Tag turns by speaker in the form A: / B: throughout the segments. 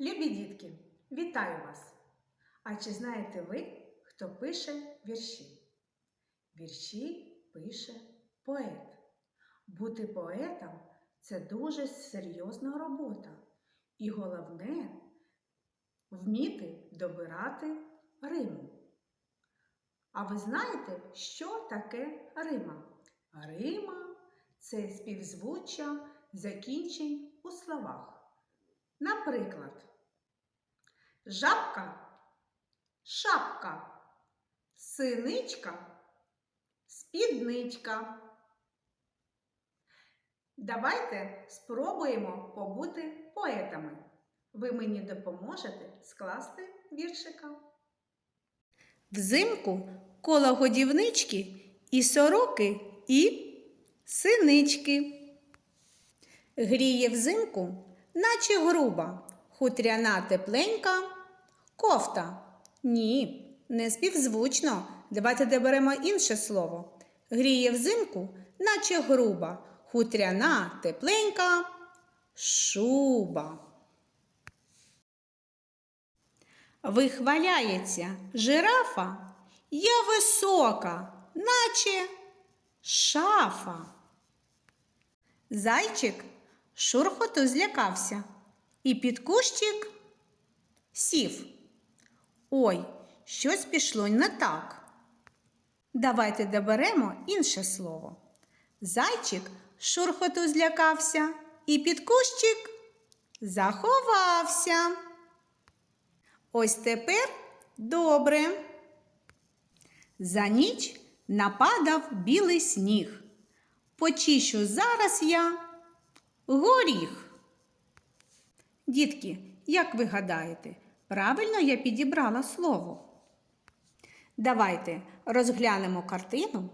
A: Любі дітки, вітаю вас! А чи знаєте ви, хто пише вірші? Вірші пише поет. Бути поетом це дуже серйозна робота. І головне вміти добирати риму. А ви знаєте, що таке рима? Рима це співзвуччя закінчень у словах. Наприклад, жабка, шапка, синичка, спідничка. Давайте спробуємо побути поетами. Ви мені допоможете скласти віршика. Взимку коло годівнички і сороки, і синички. Гріє взимку, наче груба, хутряна тепленька кофта. Ні, не співзвучно. Давайте доберемо інше слово. Гріє взимку, наче груба, хутряна тепленька шуба. Вихваляється жирафа, я висока, наче шафа. Зайчик шурхоту злякався і під кущик сів. Ой, щось пішло не так. Давайте доберемо інше слово. Зайчик шурхоту злякався і під кущик заховався. Ось тепер добре. За ніч нападав білий сніг. Почищу зараз я горіх. Дітки, як ви гадаєте, правильно я підібрала слово? Давайте розглянемо картину.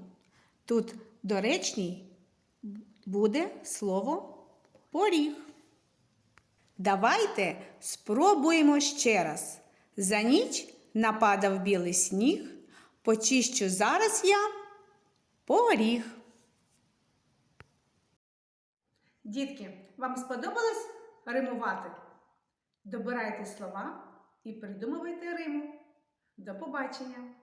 A: Тут доречній буде слово поріг. Давайте спробуємо ще раз. За ніч нападав білий сніг, почищу зараз я поріг. Дітки, вам сподобалось римувати? Добирайте слова і придумуйте риму. До побачення!